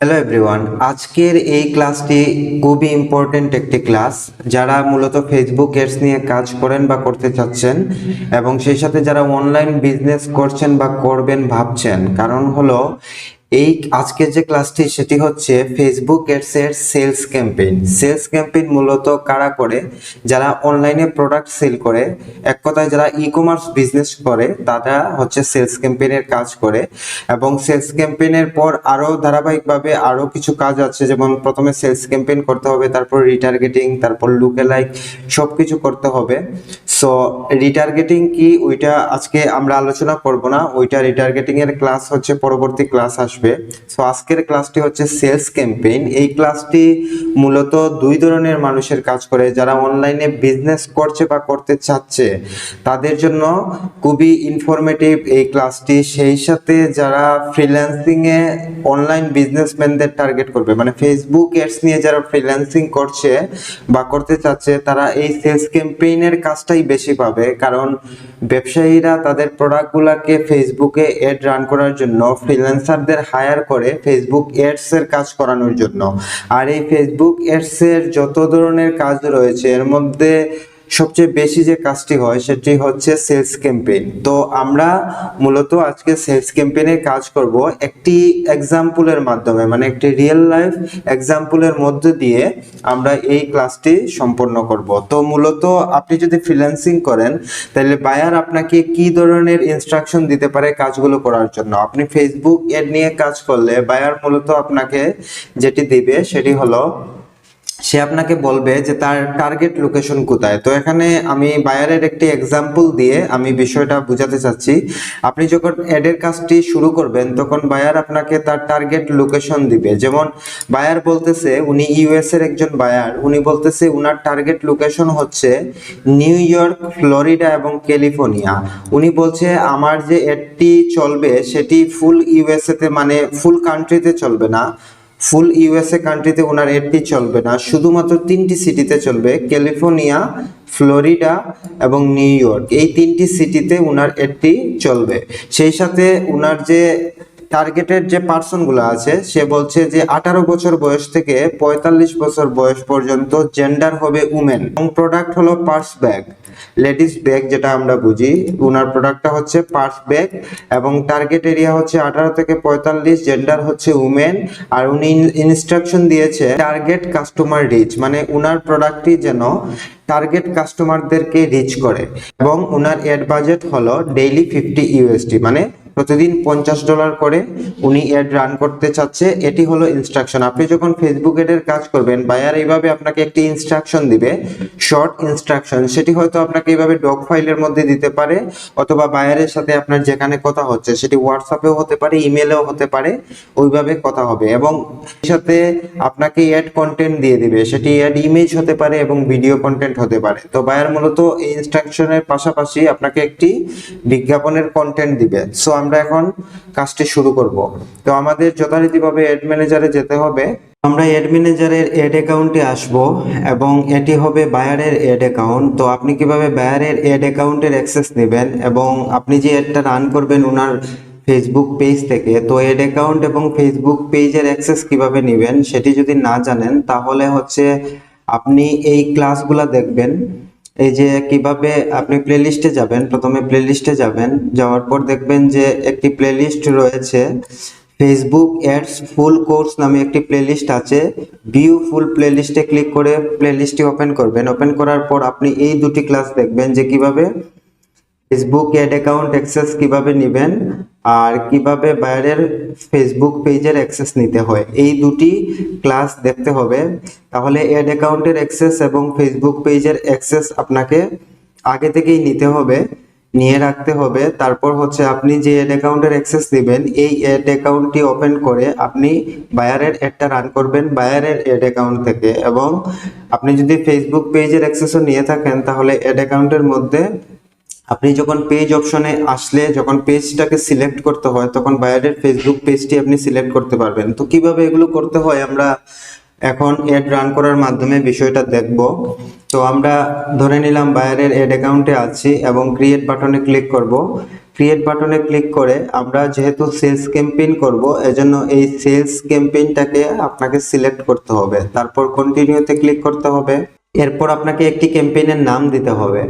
Hello everyone আজকের এই ক্লাসটি খুবই ইম্পর্টেন্ট একটি ক্লাস যারা মূলত ফেসবুক এডস নিয়ে কাজ করেন বা করতে চাচ্ছেন এবং সেই সাথে যারা অনলাইন বিজনেস করছেন বা করবেন ভাবছেন, কারণ হলো এই আজকের যে ক্লাসটি, সেটি হচ্ছে ফেসবুক এডস এর সেলস ক্যাম্পেইন। সেলস ক্যাম্পেইন মূলত কারা করে? যারা অনলাইনে প্রোডাক্ট সেল করে, এক কথায় যারা ই কমার্স বিজনেস করে, তারা হচ্ছে সেলস ক্যাম্পেইনের কাজ করে। এবং সেলস ক্যাম্পেইনের পর আরও ধারাবাহিকভাবে আরও কিছু কাজ আছে, যেমন প্রথমে সেলস ক্যাম্পেইন করতে হবে, তারপর রিটার্গেটিং তারপর লুকে লাইক সব কিছু করতে হবে। সো রিটার্গেটিং কি? ওইটা আজকে আমরা আলোচনা করব না। ওইটা রিটার্গেটিং এর ক্লাস হচ্ছে, পরবর্তী ক্লাস আসবে। সো আজকের ক্লাসটি হচ্ছে সেলস ক্যাম্পেইন এই ক্লাসটি মূলত দুই ধরনের মানুষের কাজ করে। যারা অনলাইনে বিজনেস করছে বা করতে চাচ্ছে, তাদের জন্য খুবই ইনফরমেটিভ এই ক্লাসটি সেই সাথে যারা ফ্রিল্যান্সিং এ অনলাইন বিজনেসম্যানদের টার্গেট করবে মানে ফেসবুক এডস নিয়ে যারা ফ্রিল্যান্সিং করছে বা করতে চাচ্ছে, তারা এই সেলস ক্যাম্পেইনের কাজটাই বেশি পাবে। কারণ ব্যবসায়ীরা তাদের প্রোডাক্টগুলোকে ফেসবুকে এড রান করার জন্য ফ্রিল্যান্সারদের হায়ার করে ফেসবুক এর কাজ করানোর জন্য। আর এই ফেসবুক এডস এর যত ধরনের কাজ রয়েছে, এর মধ্যে সবচেয়ে বেশি যে কাজটি হয় সেটি হচ্ছে সেলস ক্যাম্পেইন তো আমরা মূলত আজকে সেলস ক্যাম্পেইনের কাজ করব একটি এক্সাম্পলের মাধ্যমে মানে একটি রিয়েল লাইফ এক্সাম্পলের মধ্যে দিয়ে আমরা এই ক্লাসটি সম্পন্ন করব। তো মূলত আপনি যদি ফ্রিল্যান্সিং করেন, তাহলে বায়ার আপনাকে কি ধরনের ইনস্ট্রাকশন দিতে পারে কাজগুলো করার জন্য? আপনি ফেসবুক এড নিয়ে কাজ করলে বায়ার মূলত আপনাকে যেটি দিবে সেটি হলো সে আপনাকে বলবে যে তার টার্গেট লোকেশন কোথায়। তো এখানে আমি বায়ারের একটি এক্সাম্পল দিয়ে আমি বিষয়টা বোঝাতে চাচ্ছি। আপনি যখন অ্যাডের কাজটি শুরু করবেন, তখন বায়ার আপনাকে তার টার্গেট লোকেশন দিবে। যেমন বায়ার বলতেছে, উনি ইউএস এর একজন বায়ার উনি বলতেছে, উনার টার্গেট লোকেশন হচ্ছে নিউ ইয়র্ক ফ্লোরিডা এবং ক্যালিফোর্নিয়া উনি বলছে, আমার যে অ্যাডটি চলবে, সেটি ফুল ইউএসএ তে মানে ফুল কান্ট্রিতে চলবে না। ফুল ইউএসএ কান্ট্রিতে ওনার এডটি চলবে না। শুধুমাত্র তিনটি সিটিতে চলবে, ক্যালিফোর্নিয়া, ফ্লোরিডা এবং নিউ ইয়র্ক। এই তিনটি সিটিতে ওনার এডটি চলবে। সেই সাথে ওনার যে টার্গেটেড যে পার্সনগুলো আছে, সে বলছে যে আঠারো বছর বয়স থেকে পঁয়তাল্লিশ বছর বয়স পর্যন্ত জেন্ডার হবে উমেন এবং প্রোডাক্ট হলো পার্স ব্যাগ লেডিস ব্যাগ যেটা আমরা বুঝি ওনার প্রোডাক্টটা হচ্ছে পার্স ব্যাগ এবং টার্গেট এরিয়া হচ্ছে আঠারো থেকে পঁয়তাল্লিশ জেন্ডার হচ্ছে উমেন আর উনি ইনস্ট্রাকশন দিয়েছে টার্গেট কাস্টমার রিচ মানে উনার প্রোডাক্টটি যেন টার্গেট কাস্টমারদেরকে রিচ করে। এবং উনার এড বাজেট হলো ডেইলি ফিফটি ইউএসডি মানে প্রতিদিন পঞ্চাশ ডলার করে উনি অ্যাড রান করতে চাচ্ছে, এটি হলো ইনস্ট্রাকশন আপনি যখন ফেসবুক এডের কাজ করবেন বায়ার এইভাবে আপনাকে একটি ইনস্ট্রাকশন দিবে শর্ট ইনস্ট্রাকশন সেটি হয়তো আপনাকে এইভাবে ডক ফাইলের মধ্যে দিতে পারে, অথবা বায়ারের সাথে আপনার যেখানে কথা হচ্ছে, সেটি হোয়াটসঅ্যাপেও হতে পারে ইমেলেও হতে পারে, ওইভাবে কথা হবে। এবং সাথে আপনাকে অ্যাড কন্টেন্ট দিয়ে দিবে, সেটি অ্যাড ইমেজ হতে পারে এবং ভিডিও কন্টেন্ট হতে পারে। তো বায়ার মূলত এই ইনস্ট্রাকশনের পাশাপাশি আপনাকে একটি বিজ্ঞাপনের কন্টেন্ট দিবে। সো আমরা এখন কাজটি শুরু করব। তো আমাদের যথারীতিভাবে অ্যাড ম্যানেজারে যেতে হবে। আমরা অ্যাড ম্যানেজারের অ্যাড অ্যাকাউন্টে আসব এবং এটি হবে বায়ারের অ্যাড অ্যাকাউন্ট তো আপনি কীভাবে বায়ারের অ্যাড অ্যাকাউন্টের অ্যাক্সেস নেবেন এবং আপনি যে অ্যাডটা রান করবেন ওনার ফেসবুক পেজ থেকে, তো এড অ্যাকাউন্ট এবং ফেসবুক পেজের অ্যাক্সেস কীভাবে নেবেন সেটি যদি না জানেন, তাহলে হচ্ছে আপনি এই ক্লাসগুলো দেখবেন। এই যে কীভাবে আপনি প্লেলিস্টে যাবেন, প্রথমে প্লেলিস্টে যাবেন, যাওয়ার পর দেখবেন যে একটি প্লেলিস্ট রয়েছে। ফেসবুক অ্যাডস ফুল কোর্স নামে একটি প্লেলিস্ট আছে। ভিউ ফুল প্লেলিস্টে ক্লিক করে প্লেলিস্টটি ওপেন করবেন। ওপেন করার পর আপনি এই দুটি ক্লাস দেখবেন যে কীভাবে ফেসবুক অ্যাড অ্যাকাউন্ট অ্যাক্সেস কীভাবে নেবেন আর কীভাবে বাইরের ফেসবুক পেজের অ্যাক্সেস নিতে হয়, এই দুটি ক্লাস দেখতে হবে। তাহলে অ্যাড অ্যাকাউন্টের অ্যাক্সেস এবং ফেসবুক পেজের অ্যাক্সেস আপনাকে আগে থেকেই নিতে হবে, নিয়ে রাখতে হবে। তারপর হচ্ছে আপনি যে অ্যাড অ্যাকাউন্টের অ্যাক্সেস নেবেন, এই অ্যাড অ্যাকাউন্টটি ওপেন করে আপনি বায়ারের অ্যাডটা রান করবেন বায়ারের অ্যাড অ্যাকাউন্ট থেকে। এবং আপনি যদি ফেসবুক পেজের অ্যাক্সেসও নিয়ে থাকেন, তাহলে অ্যাড অ্যাকাউন্টের মধ্যে আপনি যখন পেজ অপশনে আসলে যখন পেজটাকে সিলেক্ট করতে হয়, তখন বায়ারের ফেসবুক পেজটি আপনি সিলেক্ট করতে পারবেন। তো কীভাবে এগুলো করতে হয় আমরা এখন এড রান করার মাধ্যমে বিষয়টা দেখব। তো আমরা ধরে নিলাম বায়ারের এড অ্যাকাউন্টে আছি এবং ক্রিয়েট বাটনে ক্লিক করব। ক্রিয়েট বাটনে ক্লিক করে আমরা যেহেতু সেলস ক্যাম্পেইন করব, এজন্য এই সেলস ক্যাম্পেইনটাকে আপনাকে সিলেক্ট করতে হবে। তারপর কন্টিনিউতে ক্লিক করতে হবে। এরপর আপনাকে একটি ক্যাম্পেইনের নাম দিতে হবে।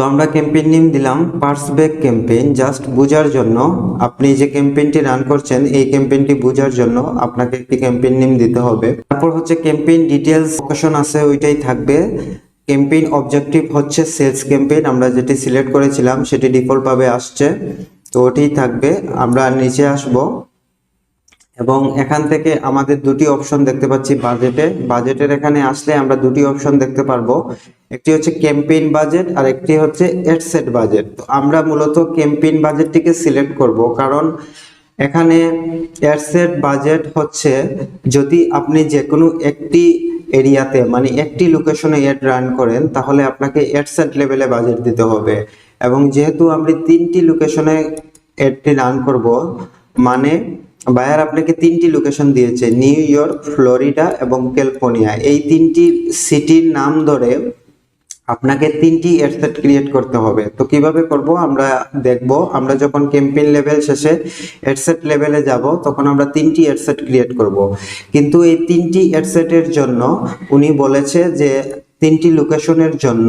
তো আমরা ক্যাম্পেইন নেম দিলাম purse purse bag campaign just বোঝার জন্য আপনি যে ক্যাম্পেইনটি রান করছেন, এই ক্যাম্পেইনটি বোঝার জন্য আপনাকে একটি ক্যাম্পেইন নেম দিতে হবে। তারপর হচ্ছে ক্যাম্পেইন ডিটেলস লোকেশন আছে, ওইটাই থাকবে। ক্যাম্পেইন অবজেক্টিভ হচ্ছে সেলস ক্যাম্পেইন আমরা যেটি সিলেক্ট করেছিলাম সেটি ডিফল্ট ভাবে আসছে, তো ওটি থাকবে। আমরা নিচে আসব। এবং এখান থেকে আমাদের দুটি অপশন দেখতে পাচ্ছি বাজেটে বাজেটের এখানে আসলে আমরা দুটি অপশন দেখতে পারব। একটি হচ্ছে ক্যাম্পেইন বাজেট আর একটি হচ্ছে এডসেট বাজেট তো আমরা মূলত ক্যাম্পেইন বাজেটটিকে সিলেক্ট করব কারণ এখানে এডসেট বাজেট হচ্ছে যদি আপনি যে কোনো একটি এরিয়াতে মানে একটি লোকেশনে এড রান করেন তাহলে আপনাকে এডসেট লেভেলে বাজেট দিতে হবে। এবং যেহেতু আমরা তিনটি লোকেশনে এডটি রান করব মানে বায়ার আপনাকে তিনটি লোকেশন দিয়েছে নিউ ইয়র্ক ফ্লোরিডা এবং ক্যালিফোর্নিয়া এই তিনটি সিটির নাম ধরে আপনাকে তিনটি এডসেট ক্রিয়েট করতে হবে। তো কীভাবে করব আমরা দেখব। আমরা যখন ক্যাম্পেইন লেভেল শেষে এডসেট লেভেলে যাব, তখন আমরা তিনটি এডসেট ক্রিয়েট করব। কিন্তু এই তিনটি এডসেটের জন্য উনি বলেছে যে তিনটি লোকেশনের জন্য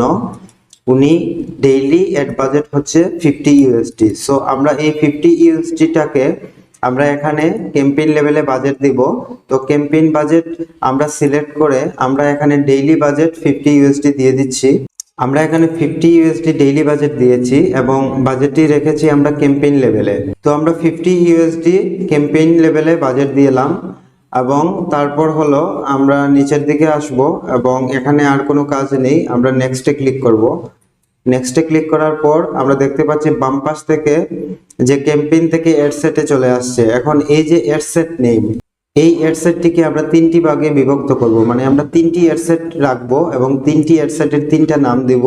উনি ডেইলি এড বাজেট হচ্ছে ফিফটি ইউএসডি সো আমরা এই ফিফটি ইউএসডিটাকে আমরা এখানে ক্যাম্পেইন লেভেলে বাজেট দিব। তো ক্যাম্পেইন বাজেট আমরা সিলেক্ট করে আমরা এখানে ডেইলি বাজেট ফিফটি ইউএসডি দিয়ে দিচ্ছি। আমরা এখানে ফিফটি ইউএসডি ডেইলি বাজেট দিয়েছি এবং বাজেটটি রেখেছি আমরা ক্যাম্পেইন লেভেলে তো আমরা ফিফটি ইউএসডি ক্যাম্পেইন লেভেলে বাজেট দিলাম এবং তারপর হলো আমরা নিচের দিকে আসব এবং এখানে আর কোনো কাজ নেই, আমরা নেক্সটে ক্লিক করব। নেক্সটে ক্লিক করার পর আমরা দেখতে পাচ্ছি বাম পাশ থেকে যে ক্যাম্পেইন থেকে এডসেটে চলে আসছে। এখন এই যে এডসেট নেম এই এডসেটটিকে আমরা তিনটি ভাগে বিভক্ত করব। মানে আমরা তিনটি এডসেট রাখব এবং তিনটি এডসেটের তিনটা নাম দিব,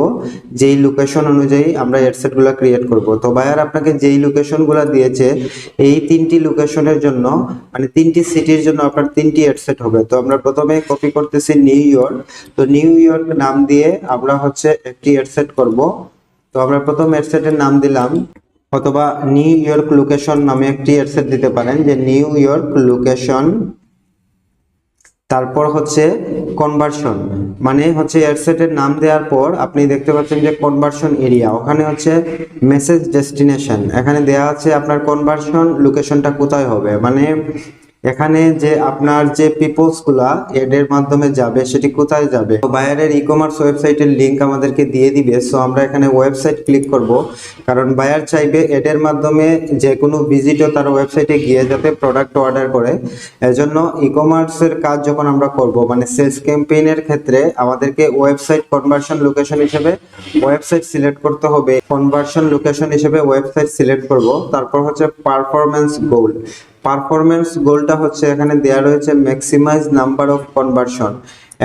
যেই লোকেশন অনুযায়ী আমরা এডসেটগুলো ক্রিয়েট করব। তো বায়ার আপনাকে যেই লোকেশনগুলো দিয়েছে, এই তিনটি লোকেশনের জন্য মানে তিনটি সিটির জন্য আপনার তিনটি এডসেট হবে। তো আমরা প্রথমে কপি করতেছি নিউ ইয়র্ক তো নিউ ইয়র্ক নাম দিয়ে আমরা হচ্ছে একটি এডসেট করব। তো আমরা প্রথম এডসেটের নাম দিলাম অথবা নিউ ইয়র্ক লোকেশন নামে একটি অ্যাডসেট দিতে পারেন যে নিউ ইয়র্ক লোকেশন। তারপর হচ্ছে কনভার্সন মানে হচ্ছে এয়ারসেটের নাম দেওয়ার পর আপনি দেখতে পাচ্ছেন যে কনভার্সন এরিয়া ওখানে হচ্ছে মেসেজ ডেস্টিনেশন এখানে দেওয়া আছে আপনার কনভার্সন লোকেশনটা কোথায় হবে মানে এখানে যে আপনার যে পিপলসগুলা এডের মাধ্যমে যাবে, সেটি কোথায় যাবে? বায়ারের ই কমার্স ওয়েবসাইটের লিঙ্ক আমাদেরকে দিয়ে দিবে। সো আমরা এখানে ওয়েবসাইট ক্লিক করব। কারণ বায়ার চাইবে এডের মাধ্যমে যে কোনো ভিজিটও তার ওয়েবসাইটে গিয়ে যাতে প্রোডাক্ট অর্ডার করে। এজন্য ই কমার্সের কাজ যখন আমরা করব মানে সেলস ক্যাম্পেইনের ক্ষেত্রে আমাদেরকে ওয়েবসাইট কনভার্সন লোকেশন হিসেবে ওয়েবসাইট সিলেক্ট করতে হবে। কনভার্সন লোকেশন হিসেবে ওয়েবসাইট সিলেক্ট করব। তারপর হচ্ছে পারফরম্যান্স গোল পারফরমেন্স গোলটা হচ্ছে এখানে দেয়া রয়েছে ম্যাক্সিমাইজ নাম্বার অফ কনভার্সন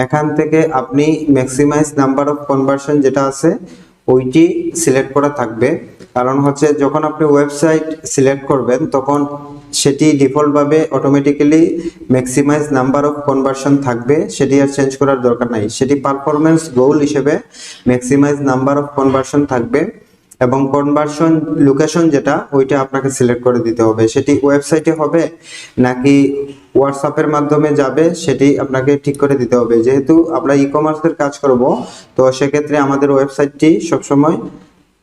এখান থেকে আপনি ম্যাক্সিমাইজ নাম্বার অফ কনভার্সন যেটা আছে, ওইটি সিলেক্ট করা থাকবে। কারণ হচ্ছে যখন আপনি ওয়েবসাইট সিলেক্ট করবেন, তখন সেটি ডিফল্টভাবে automatically maximise number of conversion থাকবে। সেটি আর চেঞ্জ করার দরকার নাই। সেটি পারফরমেন্স গোল হিসেবে ম্যাক্সিমাইজ নাম্বার অফ কনভার্সন থাকবে। এবং কনভার্সন লোকেশন যেটা, ওইটা আপনাকে সিলেক্ট করে দিতে হবে। সেটি ওয়েবসাইটে হবে নাকি হোয়াটসঅ্যাপের মাধ্যমে যাবে, সেটি আপনাকে ঠিক করে দিতে হবে। যেহেতু আমরা ই কমার্সের কাজ করব, তো সেক্ষেত্রে আমাদের ওয়েবসাইটটি সবসময়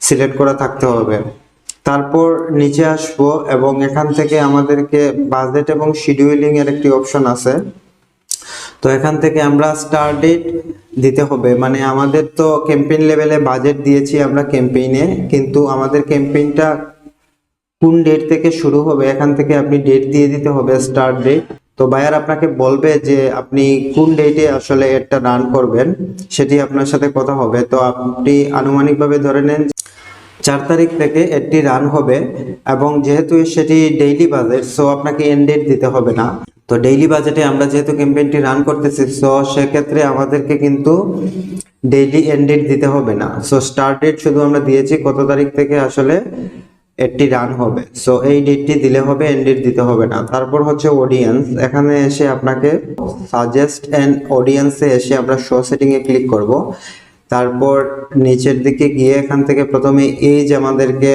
সিলেক্ট করা থাকতে হবে। তারপর নিচে আসব এবং এখান থেকে আমাদেরকে বাজেট এবং শিডিউলিং এর একটি অপশন আছে। তো এখান থেকে আমরা স্টার ডেট দিতে হবে। মানে আমাদের তো ক্যাম্পেইন লেভেলে বাজেট দিয়েছি আমরা ক্যাম্পেইনে কিন্তু আমাদের ক্যাম্পেইনটা কোন ডেট থেকে শুরু হবে, এখান থেকে আপনি ডেট দিয়ে দিতে হবে স্টার্ট ডেট তো বায়ার আপনাকে বলবে যে আপনি কোন ডেটে আসলে এটা রান করবেন, সেটি আপনার সাথে কথা হবে। তো আপনি আনুমানিকভাবে ধরে নেন চার তারিখ থেকে এটি রান হবে এবং যেহেতু সেটি ডেইলি বাজেট সো আপনাকে এন্ড ডেট দিতে হবে না। তো ডেইলি বাজেটে আমরা যেহেতু ক্যাম্পেইনটি রান করতেছি সো সেক্ষেত্রে আমাদেরকে কিন্তু ডেইলি এন্ড ডেট দিতে হবে না। সো স্টার্ট ডেট শুধু আমরা দিয়েছি, কত তারিখ থেকে আসলে এডটি রান হবে। সো এই ডেটটি দিলে হবে এন্ড ডেট দিতে হবে না। তারপর হচ্ছে অডিয়েন্স এখানে এসে আপনাকে সাজেস্ট অ্যান্ড অডিয়েন্সে এসে আমরা শো সেটিংয়ে ক্লিক করব। তারপর নিচের দিকে গিয়ে এখান থেকে প্রথমে এজ আমাদেরকে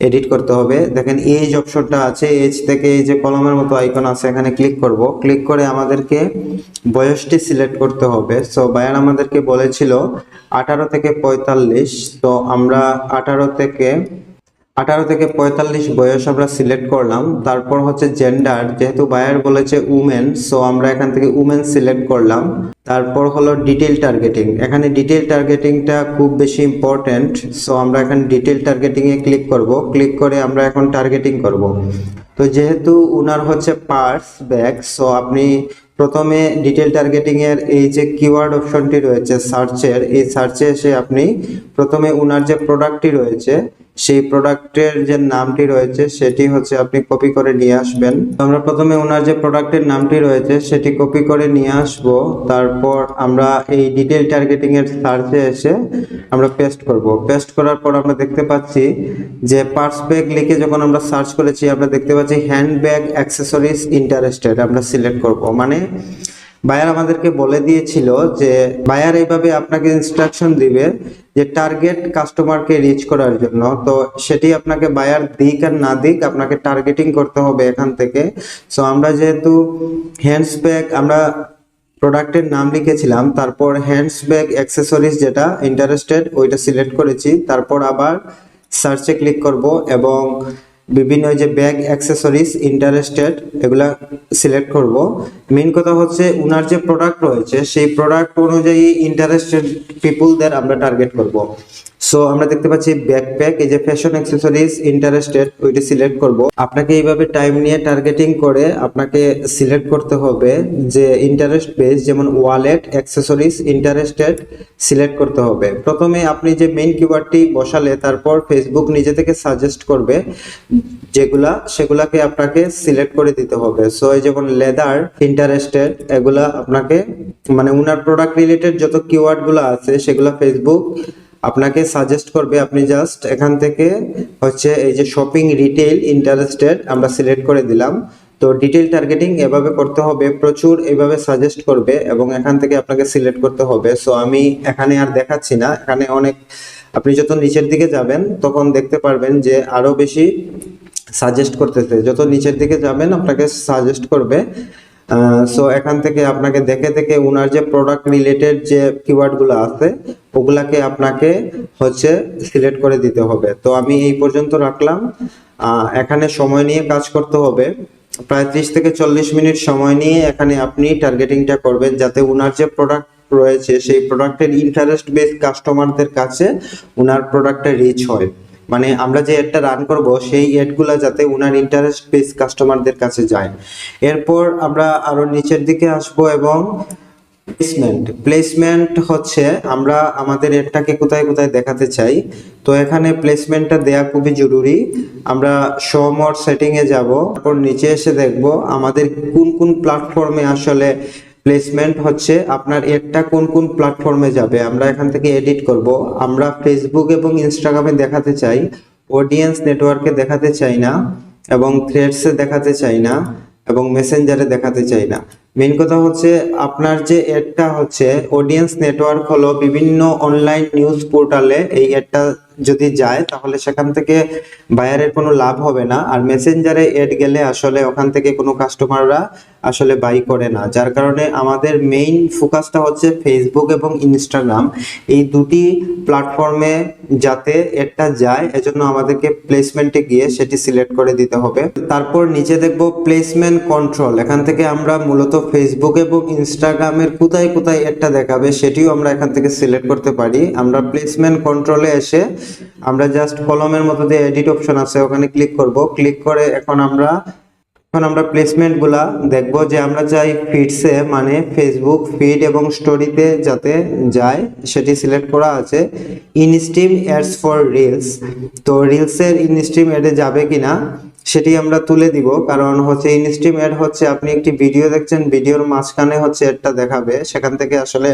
এডিট করতে হবে। দেখেন এজ অপশনটা আছে। এজ থেকে এই যে কলমের মতো আইকন আছে, এখানে ক্লিক করব। ক্লিক করে আমাদেরকে বয়সটি সিলেক্ট করতে হবে। সো বায়ার আমাদেরকে বলেছিল আঠারো থেকে পঁয়তাল্লিশ। তো আমরা আঠারো থেকে আঠারো থেকে পঁয়তাল্লিশ বয়স আমরা সিলেক্ট করলাম। তারপর হচ্ছে জেন্ডার যেহেতু বায়ার বলেছে উমেন সো আমরা এখান থেকে উমেন সিলেক্ট করলাম। তারপর হলো ডিটেল টার্গেটিং এখানে ডিটেল টার্গেটিংটা খুব বেশি ইম্পর্ট্যান্ট সো আমরা এখন ডিটেল টার্গেটিংয়ে ক্লিক করব। ক্লিক করে আমরা এখন টার্গেটিং করব। তো যেহেতু উনার হচ্ছে পার্স ব্যাগ সো আপনি প্রথমে ডিটেল টার্গেটিং এর এই যে কিওয়ার্ড অপশনটি রয়েছে সার্চের এই সার্চে এসে আপনি প্রথমে উনার যে প্রোডাক্টটি রয়েছে সেই প্রোডাক্টের যে নামটি রয়েছে, সেটি হচ্ছে আপনি কপি করে নিয়ে আসবেন। আমরা প্রথমে ওনার যে প্রোডাক্টের নামটি রয়েছে, সেটি কপি করে নিয়ে আসব। তারপর আমরা এই ডিটেল টার্গেটিং এর সার্চে এসে আমরা পেস্ট করব। পেস্ট করার পর আমরা দেখতে পাচ্ছি যে পার্স ব্যাগ লিখে যখন আমরা সার্চ করেছি, আমরা দেখতে পাচ্ছি হ্যান্ড ব্যাগ অ্যাক্সেসরিজ ইন্টারেস্টেড আমরা সিলেক্ট করব। মানে বায়ার আমাদেরকে বলে দিয়েছিল যে, বায়ার এইভাবে আপনাকে ইনস্ট্রাকশন দিবে যে টার্গেট কাস্টমারকে রিচ করার জন্য। তো সেটি আপনাকে বায়ার দিক আর না দিক আপনাকে টার্গেটিং করতে হবে এখান থেকে। সো আমরা যেহেতু হ্যান্ডস ব্যাগ আমরা প্রোডাক্টের নাম লিখেছিলাম, তারপর হ্যান্ডস ব্যাগ অ্যাক্সেসরিজ যেটা ইন্টারেস্টেড ওইটা সিলেক্ট করেছি। তারপর আবার সার্চে ক্লিক করব এবং বিভিন্ন যে ব্যাগ অ্যাক্সেসরিজ ইন্টারেস্টেড এগুলা সিলেক্ট করব। মেন কথা হচ্ছে ওনার যে প্রোডাক্ট রয়েছে, সেই প্রোডাক্ট অনুযায়ী ইন্টারেস্টেড পিপুলদের আমরা টার্গেট করব। সো আমরা দেখতে পাচ্ছি ব্যাকপ্যাক এই যে ফ্যাশন অ্যাক্সেসরিজ ইন্টারেস্টেড ওইটা সিলেক্ট করব। আপনাকে এইভাবে টাইম নিয়ে টার্গেটিং করে আপনাকে সিলেক্ট করতে হবে যে ইন্টারেস্ট বেস যেমন ওয়ালেট অ্যাক্সেসরিজ ইন্টারেস্টেড সিলেক্ট করতে হবে। প্রথমে আপনি যে মেইন কিওয়ার্ডটি বসালে, তারপর ফেসবুক নিজে থেকে সাজেস্ট করবে যেগুলা, সেগুলাকে আপনাকে সিলেক্ট করে দিতে হবে। সো এই যেমন লেদার ইন্টারেস্টেড এগুলা আপনাকে মানে উনার প্রোডাক্ট রিলেটেড যত কিওয়ার্ডগুলো আছে, সেগুলা ফেসবুক আপনাকে সাজেস্ট করবে আপনি জাস্ট এখান থেকে হচ্ছে এই যে শপিং রিটেল ইন্টারেস্টেড আমরা সিলেক্ট করে দিলাম। তো ডিটেল টার্গেটিং এভাবে করতে হবে, প্রচুর এভাবে সাজেস্ট করবে এবং এখান থেকে আপনাকে সিলেক্ট করতে হবে। সো আমি এখানে আর দেখাচ্ছি না, এখানে অনেক, আপনি যত নিচের দিকে যাবেন তখন দেখতে পারবেন যে আরও বেশি সাজেস্ট করতেছে। যত নিচের দিকে যাবেন আপনাকে সাজেস্ট করবে। সো এখান থেকে আপনাকে দেখে দেখে ওনার যে প্রোডাক্ট রিলেটেড যে কিওয়ার্ডগুলো আছে ওগুলাকে আপনাকে হচ্ছে সিলেক্ট করে দিতে হবে। তো আমি এই পর্যন্ত রাখলাম। এখানে সময় নিয়ে কাজ করতে হবে। প্রায় ত্রিশ থেকে চল্লিশ মিনিট সময় নিয়ে এখানে আপনি টার্গেটিংটা করবেন যাতে ওনার যে প্রোডাক্ট রয়েছে, সেই প্রোডাক্টের ইন্টারেস্ট বেস কাস্টমারদের কাছে ওনার প্রোডাক্টটা রিচ হয়। মানে আমরা যে এডটা রান করব, সেই এডগুলা যাতে উনার ইন্টারেস্ট বেস কাস্টমারদের কাছে যায়। এরপর আমরা আরও নিচের দিকে আসব এবং প্লেসমেন্ট প্লেসমেন্ট হচ্ছে আমরা আমাদের এডটাকে কোথায় কোথায় দেখাতে চাই। তো এখানে প্লেসমেন্টটা দেয়া খুবই জরুরি। আমরা শো মোর সেটিং এ যাব, তারপর নিচে এসে দেখব আমাদের কোন কোন প্ল্যাটফর্মে আসলে প্লেসমেন্ট হচ্ছে, আপনার এডটা কোন কোন প্ল্যাটফর্মে যাবে। আমরা এখান থেকে এডিট করব। আমরা ফেসবুক এবং ইনস্টাগ্রামে দেখাতে চাই। অডিয়েন্স নেটওয়ার্কে দেখাতে চাই না এবং থ্রেডসে দেখাতে চাই না এবং মেসেঞ্জারে দেখাতে চাই না। মেন কথা হচ্ছে আপনার যে এডটা হচ্ছে অডিয়েন্স নেটওয়ার্ক হলো বিভিন্ন অনলাইন নিউজ পোর্টালে এই এডটা যদি যায়, তাহলে সেখান থেকে বায়ারের কোনো লাভ হবে না। আর মেসেঞ্জারে এড গেলে আসলে ওখান থেকে কোনো কাস্টমাররা আসলে বাই করে না। যার কারণে আমাদের মেইন ফোকাসটা হচ্ছে ফেসবুক এবং ইনস্টাগ্রাম এই দুটি প্ল্যাটফর্মে যাতে এডটা যায়, এজন্য আমাদেরকে প্লেসমেন্টে গিয়ে সেটি সিলেক্ট করে দিতে হবে। তারপর নিচে দেখব প্লেসমেন্ট কন্ট্রোল এখান থেকে আমরা মূলত ফেসবুক এবং ইনস্টাগ্রামের কোথায় কোথায় এডটা দেখাবে, সেটিও আমরা এখান থেকে সিলেক্ট করতে পারি। আমরা প্লেসমেন্ট কন্ট্রোলে এসে আমরা জাস্ট কলমের মতো যে এডিট অপশন আছে, ওখানে ক্লিক করব। ক্লিক করে এখন আমরা এখন আমরা প্লেসমেন্টগুলা দেখব যে আমরা চাই ফিডসে মানে ফেসবুক ফিড এবং স্টোরিতে যাতে যায়, সেটি সিলেক্ট করা আছে। ইনস্ট্রিম অ্যাডস ফর রিলস তো রিলসের ইনস্ট্রিম এডে যাবে কিনা? সেটি আমরা তুলে দিব। কারণ হচ্ছে ইনস্ট্রিম অ্যাড হচ্ছে, আপনি একটি ভিডিও দেখছেন ভিডিওর মাঝখানে হচ্ছে অ্যাডটা দেখাবে। সেখান থেকে আসলে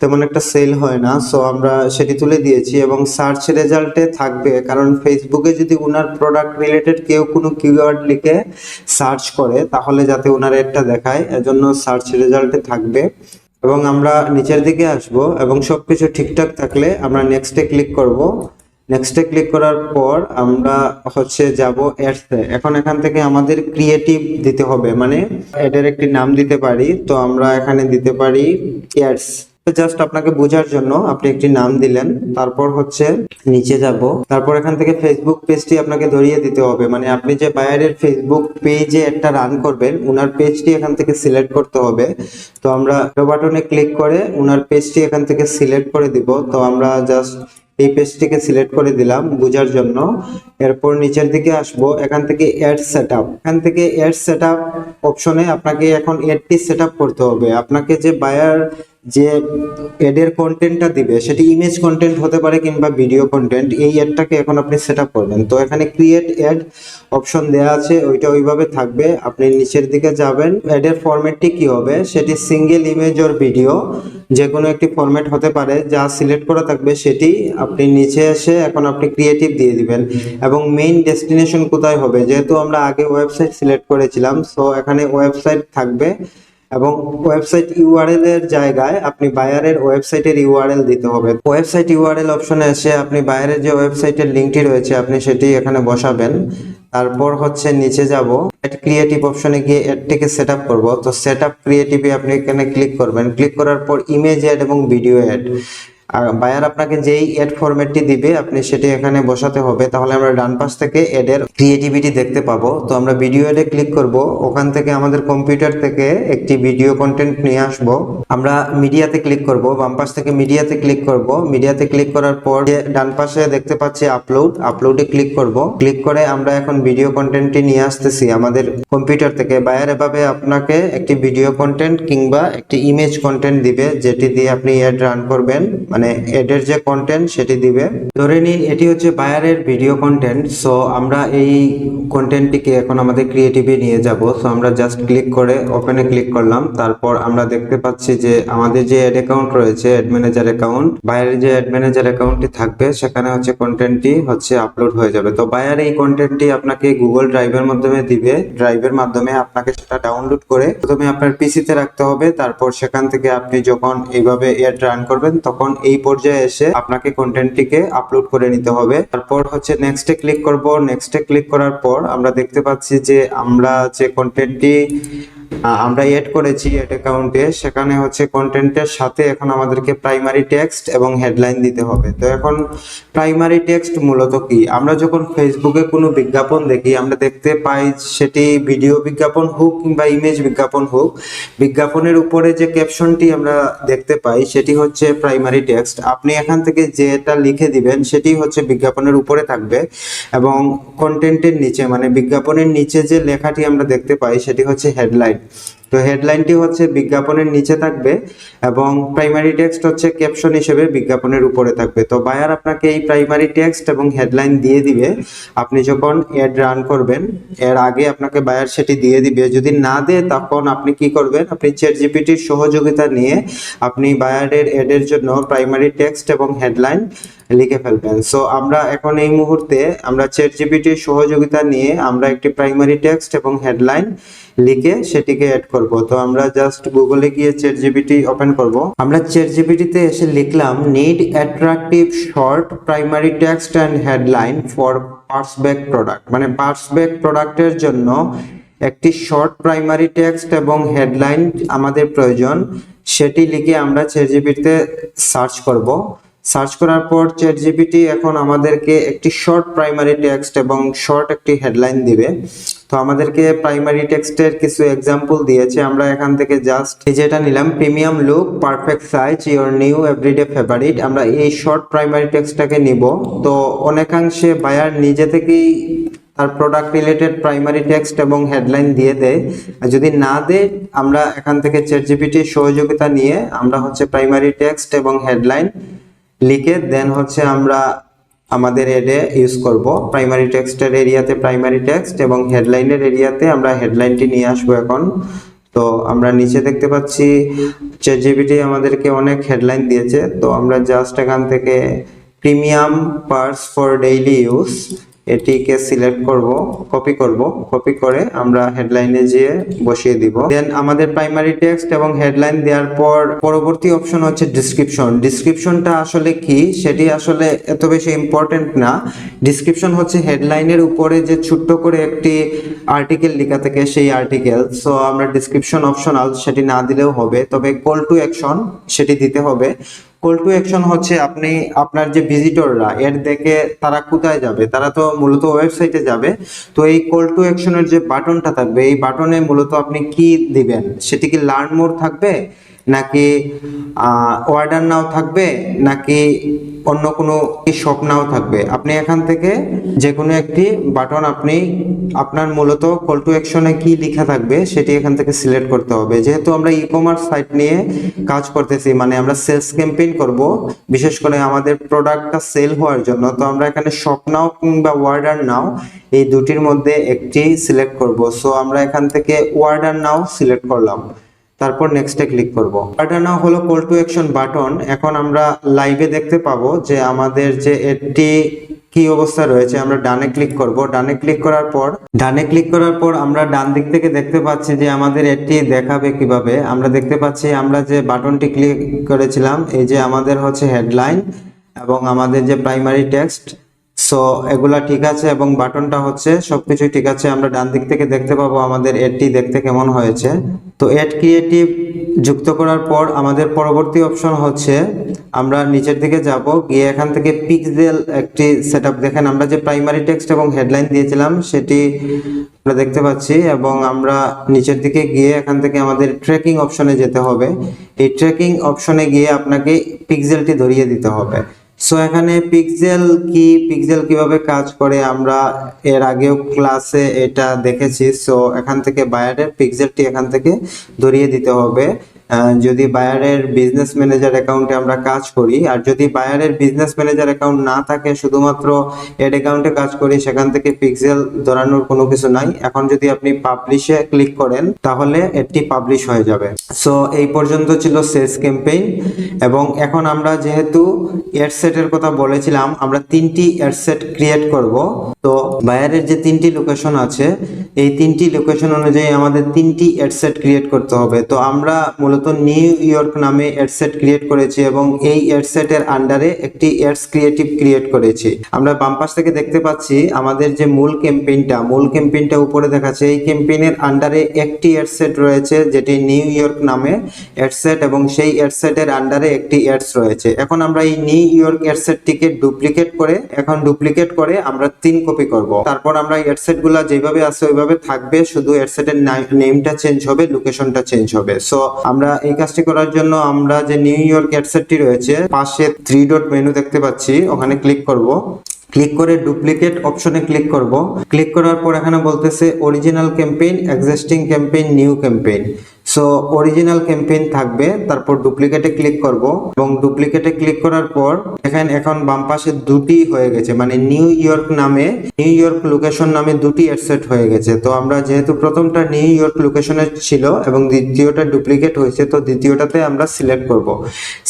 তেমন একটা সেল হয় না। সো আমরা সেটি তুলে দিয়েছি এবং সার্চ রেজাল্টে থাকবে। কারণ ফেসবুকে যদি ওনার প্রোডাক্ট রিলেটেড কেউ কোনো কিওয়ার্ড লিখে সার্চ করে, তাহলে যাতে ওনার অ্যাডটা দেখায়, এজন্য সার্চ রেজাল্টে থাকবে। এবং আমরা নিচের দিকে আসব এবং সবকিছু ঠিকঠাক থাকলে আমরা নেক্সটে ক্লিক করব। নেক্সটে ক্লিক করার পর আমরা হচ্ছে যাব অ্যাডসে এখন এখান থেকে আমাদের ক্রিয়েটিভ দিতে হবে মানে এটার একটি নাম দিতে পারি, তো আমরা এখানে দিতে পারি অ্যাডস জাস্ট আপনাকে বোঝার জন্য আপনি একটি নাম দিলেন, তারপর হচ্ছে নিচে যাব। তারপর এখান থেকে ফেসবুক পেজটি আপনাকে ধরিয়ে দিতে হবে মানে আপনি যে বায়ারের ফেসবুক পেজে একটা রান করবেন ওনার পেজটি এখান থেকে সিলেক্ট করতে হবে। তো আমরা বাটনে ক্লিক করে ওনার পেজটি এখান থেকে সিলেক্ট করে দিব, তো আমরা জাস্ট এই পেজটিকে সিলেক্ট করে দিলাম বোঝার জন্য। এরপর নিচের দিকে আসব, এখান থেকে অ্যাড সেট এখান থেকে অ্যাড সেট অপশনে আপনাকে এখন অ্যাডটি সেট করতে হবে। আপনাকে যে বায়ার যে এডের কন্টেন্টটা দিবে, সেটি ইমেজ কন্টেন্ট হতে পারে কিংবা ভিডিও কন্টেন্ট এই অ্যাডটাকে এখন আপনি সেট আপ করবেন। তো এখানে ক্রিয়েট অ্যাড অপশন দেওয়া আছে, ওইটা ওইভাবে থাকবে। আপনি নিচের দিকে যাবেন। অ্যাডের ফরম্যাটটি কি হবে? সেটি সিঙ্গেল ইমেজ ওর ভিডিও যে কোনো একটি ফরম্যাট হতে পারে। যা সিলেক্ট করা থাকবে সেটি আপনি নিচে এসে এখন আপনি ক্রিয়েটিভ দিয়ে দিবেন। এবং মেইন ডেস্টিনেশন কোথায় হবে? যেহেতু আমরা আগে ওয়েবসাইট সিলেক্ট করেছিলাম সো এখানে ওয়েবসাইট থাকবে। এবং ওয়েবসাইট ইউআরএল এর জায়গায় আপনি বায়ারের ওয়েবসাইটের ইউআরএল দিতে হবে। ওয়েবসাইট ইউআরএল অপশনে এসে আপনি বায়ারের যে ওয়েবসাইটের লিঙ্কটি রয়েছে, আপনি সেটি এখানে বসাবেন। তারপর হচ্ছে নিচে যাব। এড ক্রিয়েটিভ অপশনে গিয়ে এডটিকে সেট আপ করব। তো সেট আপ ক্রিয়েটিভে আপনি এখানে ক্লিক করবেন। ক্লিক করার পর ইমেজ অ্যাড এবং ভিডিও অ্যাড বায়ার আপনাকে যেই অ্যাড ফরম্যাটটি দিবে, আপনি সেটি এখানে বসাতে হবে। তাহলে আমরা ডান পাশ থেকে অ্যাডের ক্রিয়েটিভিটি দেখতে পাবো। তো আমরা ভিডিও অ্যাডে ক্লিক করব। ওখান থেকে আমাদের কম্পিউটার থেকে একটি ভিডিও কন্টেন্ট নিয়ে আসব। আমরা মিডিয়াতে ক্লিক করব। বাম পাশ থেকে মিডিয়াতে ক্লিক করব। মিডিয়াতে ক্লিক করার পর যে ডান পাশে দেখতে পাচ্ছি আপলোড আপলোডে ক্লিক করব। ক্লিক করে আমরা এখন ভিডিও কন্টেন্টটি নিয়ে আসতেছি আমাদের কম্পিউটার থেকে। বায়ার এভাবে আপনাকে একটি ভিডিও কন্টেন্ট কিংবা একটি ইমেজ কন্টেন্ট দিবে, যেটি দিয়ে আপনি এড রান করবেন। মানে এডের যে কন্টেন্ট সেটি দিবে। ধরে নিন, এটি হচ্ছে বায়ারের ভিডিও কন্টেন্ট সো আমরা এই কন্টেন্টটিকে এখন আমাদের ক্রিয়েটিভে নিয়ে যাব। সো আমরা জাস্ট ক্লিক করে ওপেনে ক্লিক করলাম। তারপর আমরা দেখতে পাচ্ছি যে আমাদের যে অ্যাড অ্যাকাউন্ট রয়েছে অ্যাড ম্যানেজার অ্যাকাউন্ট বায়ারের যে অ্যাড ম্যানেজার অ্যাকাউন্টটি থাকবে, সেখানে হচ্ছে কন্টেন্টটি হচ্ছে আপলোড হয়ে যাবে। তো বায়ার এই কন্টেন্টটি আপনাকে গুগল ড্রাইভের মাধ্যমে দিবে। ড্রাইভের মাধ্যমে আপনাকে সেটা ডাউনলোড করে প্রথমে আপনার পিসিতে রাখতে হবে। তারপর সেখান থেকে আপনি যখন এইভাবে অ্যাড রান করবেন, তখন এই পর্যায়ে এসে আপনাকে কন্টেন্টটিকে আপলোড করে নিতে হবে। তারপর হচ্ছে নেক্সটে ক্লিক করব। নেক্সটে ক্লিক করার পর আমরা দেখতে পাচ্ছি যে আমরা যে কন্টেন্টটি আমরা এড করেছি এড অ্যাকাউন্টে সেখানে হচ্ছে কন্টেন্টের সাথে এখন আমাদেরকে প্রাইমারি টেক্সট এবং হেডলাইন দিতে হবে। তো এখন প্রাইমারি টেক্সট মূলত কি? আমরা যখন ফেসবুকে কোনো বিজ্ঞাপন দেখি, আমরা দেখতে পাই সেটি ভিডিও বিজ্ঞাপন হোক কিংবা ইমেজ বিজ্ঞাপন হোক, বিজ্ঞাপনের উপরে যে ক্যাপশনটি আমরা দেখতে পাই সেটি হচ্ছে প্রাইমারি টেক্সট আপনি এখান থেকে যেটা লিখে দিবেন সেটি হচ্ছে বিজ্ঞাপনের উপরে থাকবে এবং কন্টেন্টের নিচে মানে বিজ্ঞাপনের নিচে যে লেখাটি আমরা দেখতে পাই সেটি হচ্ছে হেডলাইন তো হেডলাইনটি হচ্ছে, বিজ্ঞাপনের নিচে থাকবে এবং প্রাইমারি টেক্সট হচ্ছে ক্যাপশন হিসেবে বিজ্ঞাপনের উপরে থাকবে। তো বায়ার আপনাকে এই প্রাইমারি টেক্সট এবং হেডলাইন দিয়ে দিবে। আপনি যখন অ্যাড রান করবেন, এর আগে আপনাকে বায়ার সেটি দিয়ে দিবে। যদি না দেয়, তখন আপনি কি করবেন? আপনি চ্যাট জিপিটির সহযোগিতা নিয়ে আপনি বায়ারের অ্যাডের জন্য প্রাইমারি টেক্সট এবং হেডলাইন লিখে ফেলবেন। সো আমরা এখন এই মুহূর্তে আমরা চ্যাট জিপিটির সহযোগিতা নিয়ে আমরা একটি প্রাইমারি টেক্সট এবং হেডলাইন লিখে সেটিকে অ্যাড করব। তো আমরা জাস্ট গুগলে গিয়ে চ্যাট জিপিটি ওপেন করব। আমরা চ্যাট জিপিটিতে এসে লিখলাম need attractive short primary text and headline for purse bag product মানে পার্সব্যাক প্রোডাক্টের জন্য একটি শর্ট প্রাইমারি টেক্সট এবং হেডলাইন আমাদের প্রয়োজন। সেটি লিখে আমরা চ্যাট জিপিটিতে সার্চ করব। সার্চ করার পর চ্যাট জিপিটি এখন আমাদেরকে একটি শর্ট প্রাইমারি টেক্সট এবং শর্ট একটি হেডলাইন দিবে। তো আমাদেরকে প্রাইমারি টেক্সটের কিছু এক্সাম্পল দিয়েছে। আমরা এখান থেকে জাস্ট যেটা নিলাম premium look perfect size your new everyday favourite আমরা এই শর্ট প্রাইমারি টেক্সটটাকে নিব। তো অনেকাংশে বায়ার নিজে থেকেই তার প্রোডাক্ট রিলেটেড প্রাইমারি টেক্সট এবং হেডলাইন দিয়ে দেয়। আর যদি না দেয়, আমরা এখান থেকে চ্যাট জিপিটির সহযোগিতা নিয়ে আমরা হচ্ছে প্রাইমারি টেক্সট এবং হেডলাইন লিখে দেন হচ্ছে আমরা আমাদের এডে ইউজ করব। প্রাইমারি টেক্সটের এরিয়াতে প্রাইমারি টেক্সট এবং হেডলাইনের এরিয়াতে আমরা হেডলাইনটি নিয়ে আসব এখন। তো আমরা নিচে দেখতে পাচ্ছি চেজিবিটি আমাদেরকে অনেক হেডলাইন দিয়েছে। তো আমরা জাস্ট এখান থেকে premium purse for daily use এটিকে সিলেক্ট করব কপি করব। কপি করে আমরা হেডলাইনে যেয়ে বসিয়ে দিব। দেন আমাদের প্রাইমারি টেক্সট এবং হেডলাইন দেওয়ার পর পরবর্তী অপশন হচ্ছে ডিসক্রিপশন ডিসক্রিপশনটা আসলে কি? সেটি আসলে এত বেশি ইম্পর্টেন্ট না। ডিসক্রিপশন হচ্ছে হেডলাইনের উপরে যে ছোট্ট করে একটি আর্টিকেল লেখা থাকে সেই আর্টিকেল সো আমরা ডিসক্রিপশন অপশনাল সেটি না দিলেও হবে। তবে কল টু অ্যাকশন সেটি দিতে হবে। কল টু অ্যাকশন হচ্ছে আপনি আপনার যে ভিজিটররা এর দেখে তারা কোথায় যাবে? তারা তো মূলত ওয়েবসাইটে যাবে। তো এই কল টু অ্যাকশনের যে বাটনটা থাকবে, এই বাটনে মূলত আপনি কি দিবেন? সেটি কি লার্ন মোড থাকবে? নাকি অর্ডার নাও থাকবে নাকি অন্য কোনো শপ নাও থাকবে? আপনি এখান থেকে যে কোনো একটি বাটন আপনি আপনার মূলত কল টু অ্যাকশনে কি লেখা থাকবে সেটি এখান থেকে সিলেক্ট করতে হবে। যেহেতু আমরা ই কমার্স সাইট নিয়ে কাজ করতেছি মানে আমরা সেলস ক্যাম্পেইন করব, বিশেষ করে আমাদের প্রোডাক্টটা সেল হওয়ার জন্য, তো আমরা এখানে শপ নাও কিংবা ওয়ার্ডার নাও এই দুটির মধ্যে একটি সিলেক্ট করব। সো আমরা এখান থেকে ওয়ার্ডার নাও সিলেক্ট করলাম। তারপর নেক্সটে ক্লিক করব। এটা না হলো কল টু অ্যাকশন বাটন এখন আমরা লাইভে দেখতে পাবো যে আমাদের যে এটি কি অবস্থা রয়েছে, আমরা ডানে ক্লিক করব। ডানে ক্লিক করার পর, ডানে ক্লিক করার পর আমরা ডান দিক থেকে দেখতে পাচ্ছি যে আমাদের এটি দেখাবে কীভাবে। আমরা দেখতে পাচ্ছি আমরা যে বাটনটি ক্লিক করেছিলাম, এই যে আমাদের হচ্ছে হেডলাইন এবং আমাদের যে প্রাইমারি টেক্সট সো এগুলা ঠিক আছে এবং বাটনটা হচ্ছে সবকিছু ঠিক আছে। আমরা ডান দিক থেকে দেখতে পাবো আমাদের এডটি দেখতে কেমন হয়েছে। তো এড ক্রিয়েটিভ যুক্ত করার পর আমাদের পরবর্তী অপশন হচ্ছে আমরা নিচের দিকে যাব। গিয়ে এখান থেকে পিক্সেল একটি সেটআপ দেখেন। আমরা যে প্রাইমারি টেক্সট এবং হেডলাইন দিয়েছিলাম সেটি আমরা দেখতে পাচ্ছি এবং আমরা নিচের দিকে গিয়ে এখান থেকে আমাদের ট্রেকিং অপশনে যেতে হবে। এই ট্রেকিং অপশনে গিয়ে আপনাকে পিক্সেলটি ধরিয়ে দিতে হবে। সো এখানে পিক্সেল কি পিক্সেল কীভাবে কাজ করে আমরা এর আগেও ক্লাসে এটা দেখেছি। সো এখান থেকে বায়ারের পিক্সেলটি এখান থেকে ধরিয়ে দিতে হবে। যদি বায়ারের বিজনেস ম্যানেজার অ্যাকাউন্টে আমরা কাজ করি, আর যদি বায়ারের বিজনেস ম্যানেজার অ্যাকাউন্ট না থাকে, শুধুমাত্র এড অ্যাকাউন্টে কাজ করি, সেখান থেকে পিক্সেল ধরানোর কোনো কিছু নাই। এখন যদি আপনি পাবলিশে ক্লিক করেন, তাহলে এটি পাবলিশ হয়ে যাবে। সো এই পর্যন্ত ছিল সেলস ক্যাম্পেইন এবং এখন আমরা যেহেতু এডসেটের কথা বলেছিলাম, আমরা তিনটি এডসেট ক্রিয়েট করব। তো, বায়ারের যে তিনটি লোকেশন আছে, এই তিনটি লোকেশন অনুযায়ী আমাদের তিনটি এডসেট ক্রিয়েট করতে হবে। তো, আমরা মূলত নিউ ইয়র্ক নামে এডসেট ক্রিয়েট করেছি এবং এই এডসেটের আন্ডারে একটি এডস ক্রিয়েটিভ ক্রিয়েট করেছি। আমরা বাম পাশ থেকে দেখতে পাচ্ছি আমাদের যে মূল ক্যাম্পেইনটা মূল ক্যাম্পেইনটা উপরে দেখাচ্ছে। এই ক্যাম্পেইনের আন্ডারে একটি এডসেট রয়েছে, যেটি নিউ ইয়র্ক নামে এডসেট এবং সেই এডসেটের আন্ডারে একটি এডস রয়েছে। এখন আমরা এই নিউ ইয়র্ক এডসেটটিকে ডুপ্লিকেট করে, এখন ডুপ্লিকেট করে আমরা তিন কপি করব। তারপর আমরা এডসেটগুলা যেভাবে আছে ওইভাবে থাকবে, শুধু এডসেটের নেমটা চেঞ্জ হবে, লোকেশনটা চেঞ্জ হবে। সো আমরা এই কাজটি করার জন্য আমরা যে নিউ ইয়র্ক অ্যাডসেটটি রয়েছে, পাশে থ্রি ডট মেনু দেখতে পাচ্ছি, ওখানে ক্লিক করব। ক্লিক করে ডুপ্লিকেট অপশনে ক্লিক করব। ক্লিক করার পর এখানে বলতেছে original campaign existing campaign new campaign so original campaign থাকবে, তারপর ডুপ্লিকেটে ক্লিক করব, এবং ডুপ্লিকেটে ক্লিক করার পর, দেখেন এখন বাম পাশে দুটি হয়ে গেছে মানে নিউ ইয়র্ক নামে নিউ ইয়র্ক লোকেশন নামে দুটি অ্যাডসেট হয়ে গেছে। তো আমরা যেহেতু প্রথমটা নিউ ইয়র্ক লোকেশনে ছিল, এবং দ্বিতীয়টা ডুপ্লিকেট হয়েছে, তো দ্বিতীয়টাতে আমরা সিলেক্ট করব।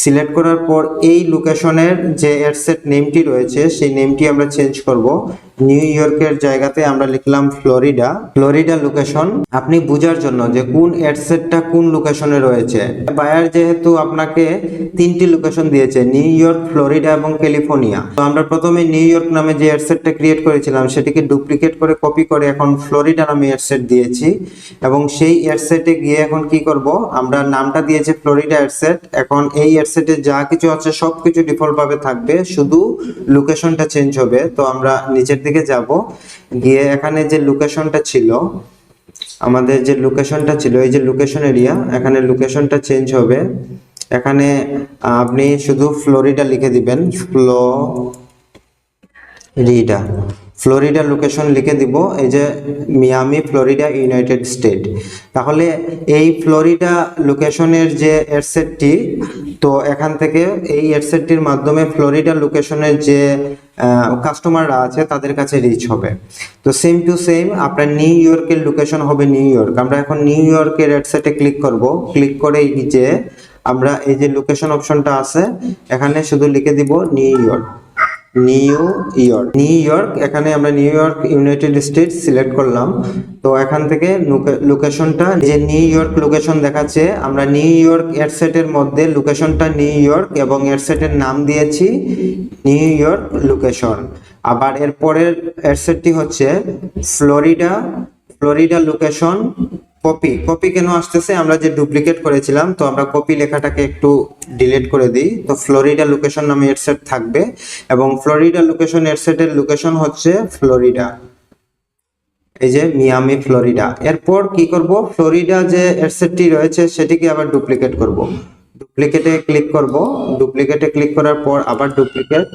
সিলেক্ট করার পর এই লোকেশনের যে অ্যাডসেট নেমটি রয়েছে, সেই নেমটি আমরা চেঞ্জ করব। নিউ ইয়র্কের জায়গাতে আমরা লিখলাম ফ্লোরিডা ফ্লোরিডা লোকেশন আপনি বোঝার জন্য যে কোন অ্যাডসেটটা কোন লোকেশনে রয়েছে? বায়ার যেহেতু আপনাকে তিনটি লোকেশন দিয়েছে নিউ ইয়র্ক ফ্লোরিডা এবং ক্যালিফোর্নিয়া তো আমরা প্রথমে নিউ ইয়র্ক নামে যে অ্যাডসেটটা ক্রিয়েট করেছিলাম, সেটিকে ডুপ্লিকেট করে কপি করে এখন ফ্লোরিডা নামে অ্যাডসেট দিয়েছি। এবং সেই অ্যাডসেটে গিয়ে এখন কি করব? আমরা নামটা দিয়েছি ফ্লোরিডা অ্যাডসেট এখন এই অ্যাডসেটে যা কিছু আছে, সবকিছু ডিফল্ট ভাবে থাকবে। শুধু লোকেশনটা চেঞ্জ হবে। তো আমরা নিচের দিকে যাব। গিয়ে এখানে যে লোকেশনটা ছিল আমাদের যে লোকেশনটা ছিল, এই যে লোকেশন এরিয়া এখানে লোকেশনটা চেঞ্জ হবে। এখানে আপনি শুধু ফ্লোরিডা লিখে দিবেন ফ্লো রিডা ফ্লোরিডা লোকেশন লিখে দিব, এই যে মিয়ামি ফ্লোরিডা ইউনাইটেড স্টেট তাহলে এই ফ্লোরিডা লোকেশনের যে এডসেটটি তো এখান থেকে এই এডসেটটির মাধ্যমে ফ্লোরিডা লোকেশনের যে কাস্টমাররা আছে, তাদের কাছে রিচ হবে। তো সেম টু সেম আপনার নিউ ইয়র্কের লোকেশন হবে নিউ ইয়র্ক আমরা এখন নিউ ইয়র্কের ওয়েবসাইটে ক্লিক করব। ক্লিক করে নিচে আমরা এই যে লোকেশন অপশনটা আছে, এখানে শুধু লিখে দিব New York New York New York এখানে আমরা New York United States select করলাম। তো এখান থেকে লোকেশনটা যে নিউ ইয়র্ক লোকেশন দেখাচ্ছে, আমরা নিউ ইয়র্ক এয়ারসেটের মধ্যে লোকেশনটা নিউ ইয়র্ক এবং এয়ারসেটের নাম দিয়েছি নিউ ইয়র্ক লোকেশন আবার এরপরের এয়ারসেটটি হচ্ছে Florida Florida location copy copy কেন আসতেছে? আমরা যে ডুপ্লিকেট করেছিলাম, তো আমরা কপি লেখাটাকে একটু ডিলিট করে দিই। তো ফ্লোরিডা লোকেশন নামে এডসেট থাকবে এবং ফ্লোরিডা লোকেশন এডসেটের লোকেশন হচ্ছে ফ্লোরিডা এই যে মিয়ামি ফ্লোরিডা এরপর কি করব? ফ্লোরিডা যে এডসেটটি রয়েছে, সেটিকে আবার ডুপ্লিকেট করব। ডুপ্লিকেটে ক্লিক করব। ডুপ্লিকেটে ক্লিক করার পর আবার ডুপ্লিকেট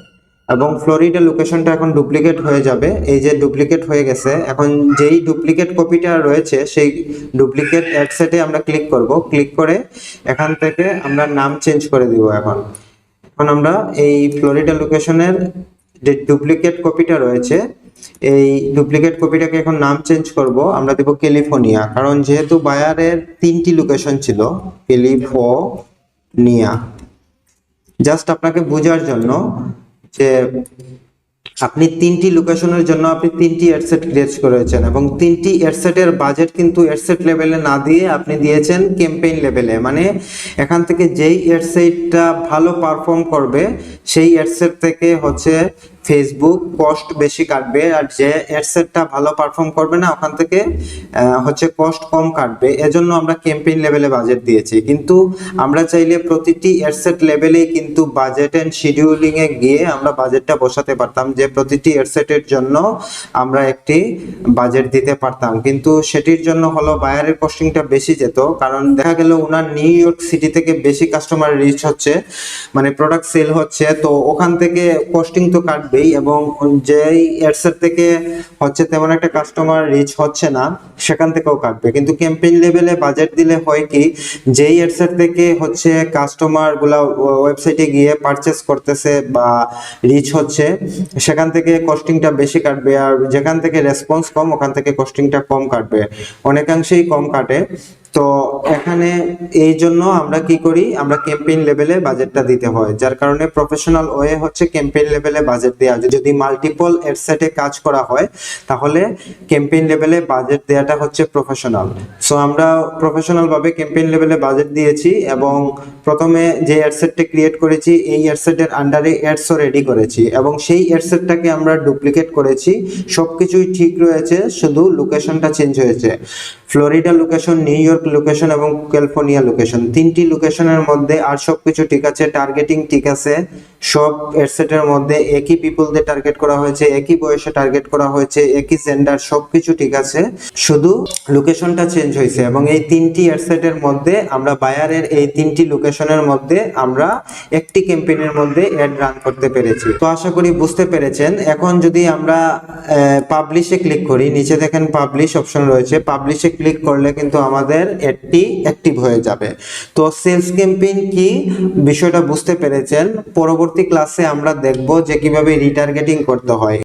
এবং ফ্লোরিডা লোকেশনটা এখন ডুপ্লিকেট হয়ে যাবে। এই যে ডুপ্লিকেট হয়ে গেছে, এখন যেই ডুপ্লিকেট কপিটা রয়েছে, সেই ডুপ্লিকেট অ্যাডসেটে আমরা ক্লিক করব। ক্লিক করে এখান থেকে আমরা নাম চেঞ্জ করে দিব এখন। এখন আমরা এই ফ্লোরিডা লোকেশনের যে ডুপ্লিকেট কপিটা রয়েছে, এই ডুপ্লিকেট কপিটাকে এখন নাম চেঞ্জ করব। আমরা দেব ক্যালিফোর্নিয়া কারণ যেহেতু বায়ারের তিনটি লোকেশন ছিল ক্যালিফোর্নিয়া জাস্ট আপনাকে বোঝার জন্য যে আপনি তিনটি লোকেশনের জন্য আপনি তিনটি এডসেট ক্রিয়েট করেছেন এবং তিনটি এডসেটের বাজেট কিন্তু এডসেট লেভেলে না দিয়ে আপনি দিয়েছেন ক্যাম্পেইন লেভেলে মানে এখান থেকে যেই এডসেটটা ভালো পারফর্ম করবে, সেই এডসেট থেকে হচ্ছে ফেসবুক কস্ট বেশি কাটবে আর যে এডসেটটা ভালো পারফর্ম করবে না, ওখান থেকে হচ্ছে কস্ট কম কাটবে। এজন্য আমরা ক্যাম্পেইন লেভেলে বাজেট দিয়েছি। কিন্তু আমরা চাইলে প্রতিটি এডসেট লেভেলেই কিন্তু বাজেট এন্ড শিডিউলিং এ গিয়ে আমরা বাজেটটা বসাতে পারতাম, যে প্রতিটি এডসেটের জন্য আমরা একটি বাজেট দিতে পারতাম। কিন্তু সেটির জন্য হলো বায়ারের কস্টিংটা বেশি যেত, কারণ দেখা গেল ওনার নিউ ইয়র্ক সিটি থেকে বেশি কাস্টমার রিচ হচ্ছে মানে প্রোডাক্ট সেল হচ্ছে, তো ওখান থেকে কস্টিং তো কাটবেই এবং যেই এডসেট থেকে হচ্ছে তেমন একটা কাস্টমার রিচ হচ্ছে না, সেখান থেকেও কাটবে। কিন্তু ক্যাম্পেইন লেভেলে বাজেট দিলে হয় কি, যেই এডসেট থেকে হচ্ছে কাস্টমারগুলা ওয়েবসাইটে গিয়ে পারচেস করতেছে বা রিচ হচ্ছে, সেখান থেকে কস্টিংটা বেশি কাটবে আর যেখান থেকে রেসপন্স কম, ওখান থেকে কস্টিংটা কম কাটবে। অনেকাংশেই কম কাটে। তো এখানে এই জন্য আমরা কি করি? আমরা ক্যাম্পেইন লেভেলে বাজেটটা দিতে হয়, যার কারণে প্রফেশনাল ওয়ে হচ্ছে ক্যাম্পেইন লেভেলে বাজেট দেওয়া যদি মাল্টিপল এডসেটে কাজ করা হয়, তাহলে ক্যাম্পেইন লেভেলে বাজেট দেওয়াটা হচ্ছে প্রফেশনাল সো আমরা প্রফেশনাল ভাবে ক্যাম্পেইন লেভেলে বাজেট দিয়েছি এবং প্রথমে যে অ্যাডসেটটা ক্রিয়েট করেছি, এই অ্যাডসেটের আন্ডারে অ্যাডসও রেডি করেছি এবং সেই অ্যাডসেটটাকে আমরা ডুপ্লিকেট করেছি। সবকিছুই ঠিক রয়েছে, শুধু লোকেশনটা চেঞ্জ হয়েছে। Florida location New York location এবং ক্যালিফোর্নিয়া লোকেশন তিনটি লোকেশনের মধ্যে আর সবকিছু ঠিক আছে টার্গেটিং ঠিক আছে। সব এডসেটের মধ্যে একই পিপলদের টার্গেট করা হয়েছে, একই বয়সে টার্গেট করা হয়েছে, একই জেন্ডার সবকিছু ঠিক আছে। শুধু লোকেশনটা চেঞ্জ হয়েছে এবং এই তিনটি এডসেটের মধ্যে আমরা বায়ারের এই তিনটি লোকেশনের মধ্যে আমরা একটি ক্যাম্পেইনের মধ্যে অ্যাড রান করতে পেরেছি। তো আশা করি বুঝতে পেরেছেন। এখন যদি আমরা পাবলিশে ক্লিক করি, নিচে দেখেন পাবলিশ অপশন রয়েছে। পাবলিশে ক্লিক করলে কিন্তু আমাদের অ্যাডটি অ্যাক্টিভ হয়ে যাবে। তো সেলস ক্যাম্পেইন কি? বিষয়টা বুঝতে পেরেছেন। পরবর্তী ক্লাসে আমরা দেখব যে কীভাবে রিটার্গেটিং করতে হয়।